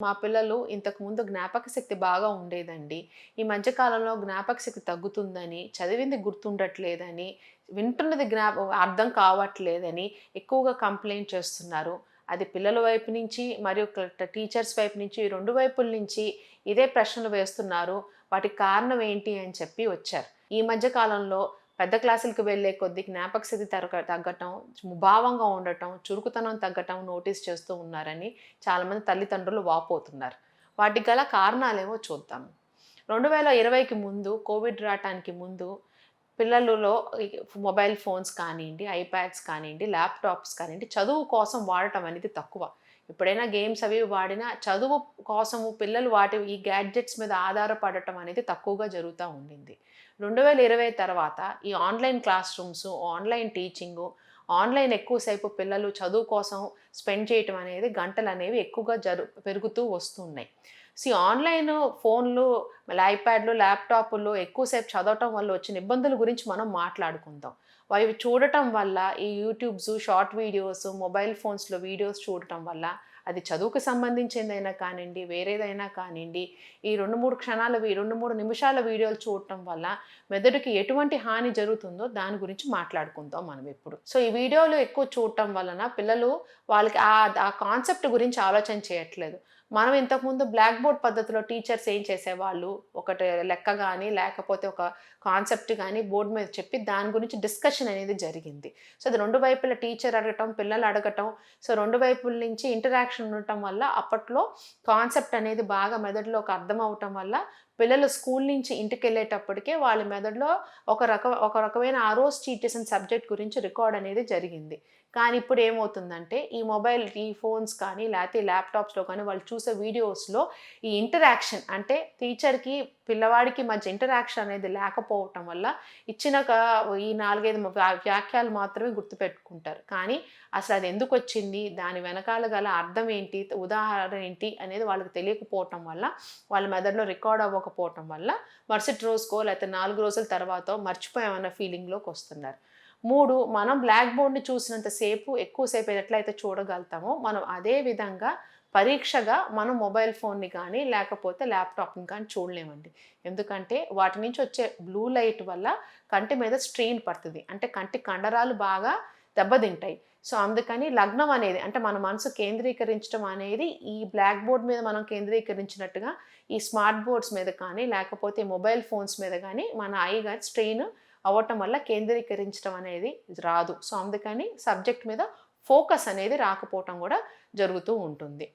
మా పిల్లలు ఇంతకు ముందు జ్ఞాపక శక్తి బాగా ఉండేదండి. ఈ మధ్యకాలంలో జ్ఞాపక శక్తి తగ్గుతుందని చదివింది గుర్తుండట్లేదని వింటున్నది జ్ఞాప అర్థం కావట్లేదని ఎక్కువగా కంప్లైంట్ చేస్తున్నారు. అది పిల్లల వైపు నుంచి మరియు టీచర్స్ వైపు నుంచి రెండు వైపుల నుంచి ఇదే ప్రశ్నలు వేస్తున్నారు. వాటికి కారణం ఏంటి అని చెప్పి వచ్చారు. ఈ మధ్యకాలంలో పెద్ద క్లాసులకు వెళ్ళే కొద్ది జ్ఞాపక స్థితి తరగ తగ్గటం ముభావంగా ఉండటం చురుకుతనం తగ్గటం నోటీస్ చేస్తూ ఉన్నారని చాలామంది తల్లిదండ్రులు వాపోతున్నారు. వాటికి గల కారణాలేమో చూద్దాం. రెండు వేల ఇరవైకి ముందు కోవిడ్ రావటానికి ముందు పిల్లలలో మొబైల్ ఫోన్స్ కానివ్వండి ఐప్యాడ్స్ కానివ్వండి ల్యాప్టాప్స్ కానివ్వండి చదువు కోసం వాడటం అనేది తక్కువ. ఎప్పుడైనా గేమ్స్ అవి వాడినా చదువు కోసము పిల్లలు వాటి ఈ గ్యాడ్జెట్స్ మీద ఆధారపడటం అనేది తక్కువగా జరుగుతూ ఉండింది. రెండు వేల ఇరవై తర్వాత ఈ online classrooms online teaching online ఎక్కువసేపు పిల్లలు చదువు కోసం స్పెండ్ చేయటం అనేది గంటలు అనేవి ఎక్కువగా జరు పెరుగుతూ వస్తున్నాయి. సి ఆన్లైన్ ఫోన్లు ఐప్యాడ్లు ల్యాప్టాప్లు ఎక్కువసేపు చదవటం వల్ల వచ్చిన ఇబ్బందుల గురించి మనం మాట్లాడుకుందాం. అవి చూడటం వల్ల ఈ యూట్యూబ్స్ షార్ట్ వీడియోస్ మొబైల్ ఫోన్స్లో వీడియోస్ చూడటం వల్ల అది చదువుకు సంబంధించిందైనా కానివ్వండి వేరేదైనా కానివ్వండి ఈ రెండు మూడు క్షణాల ఈ రెండు మూడు నిమిషాల వీడియోలు చూడటం వల్ల మెదడుకి ఎటువంటి హాని జరుగుతుందో దాని గురించి మాట్లాడుకుందాం మనం ఇప్పుడు. సో ఈ వీడియోలు ఎక్కువ చూడటం వలన పిల్లలు వాళ్ళకి ఆ ఆ కాన్సెప్ట్ గురించి ఆలోచన చేయట్లేదు. మనం ఇంతకుముందు బ్లాక్ బోర్డ్ పద్ధతిలో టీచర్స్ ఏం చేసేవాళ్ళు? ఒకటి లెక్క కానీ లేకపోతే ఒక కాన్సెప్ట్ కానీ బోర్డు మీద చెప్పి దాని గురించి డిస్కషన్ అనేది జరిగింది. సో అది రెండు వైపుల టీచర్ అడగటం పిల్లలు అడగటం సో రెండు వైపుల నుంచి ఇంటరాక్షన్ ఉండటం వల్ల అప్పట్లో కాన్సెప్ట్ అనేది బాగా మెదడులోకి అర్థం అవటం వల్ల పిల్లలు స్కూల్ నుంచి ఇంటికి వెళ్ళేటప్పటికే వాళ్ళ మెదడులో ఒక రక ఒక రకమైన ఆ రోజు టీచ్ చేసిన సబ్జెక్ట్ గురించి రికార్డ్ అనేది జరిగింది. కానీ ఇప్పుడు ఏమవుతుందంటే ఈ మొబైల్ ఈ ఫోన్స్ కానీ లేకపోతే ల్యాప్టాప్స్లో కానీ వాళ్ళు చూసే వీడియోస్లో ఈ ఇంటరాక్షన్ అంటే టీచర్కి పిల్లవాడికి మధ్య ఇంటరాక్షన్ అనేది లేకపోవటం వల్ల ఇచ్చిన ఈ నాలుగైదు వ్యా- వ్యాఖ్యలు మాత్రమే గుర్తుపెట్టుకుంటారు. కానీ అసలు అది ఎందుకు వచ్చింది? దాని వెనకాల గల అర్థం ఏంటి? ఉదాహరణ ఏంటి? అనేది వాళ్ళకి తెలియకపోవటం వల్ల వాళ్ళ మెదడులో రికార్డ్ అవ్వకపోవటం వల్ల మరుసటి రోజుకో లేకపోతే నాలుగు రోజుల తర్వాత మర్చిపోయామన్న ఫీలింగ్లోకి వస్తున్నారు. మూడు మనం బ్లాక్ బోర్డ్ని చూసినంతసేపు ఎక్కువసేపు ఎట్లయితే చూడగలుగుతామో మనం అదే విధంగా పరీక్షగా మనం మొబైల్ ఫోన్ని కానీ లేకపోతే ల్యాప్టాప్ని కానీ చూడలేమండి. ఎందుకంటే వాటి నుంచి వచ్చే బ్లూ లైట్ వల్ల కంటి మీద స్ట్రెయిన్ పడుతుంది. అంటే కంటి కండరాలు బాగా దెబ్బతింటాయి. సో అందుకని లగ్నం అనేది అంటే మన మనసు కేంద్రీకరించడం అనేది ఈ బ్లాక్ బోర్డ్ మీద మనం కేంద్రీకరించినట్టుగా ఈ స్మార్ట్ బోర్డ్స్ మీద కానీ లేకపోతే మొబైల్ ఫోన్స్ మీద కానీ మన ఐ కానీ స్ట్రెయిన్ అవ్వటం వల్ల కేంద్రీకరించడం అనేది రాదు. సో అందుకని సబ్జెక్ట్ మీద ఫోకస్ అనేది రాకపోవటం కూడా జరుగుతూ ఉంటుంది.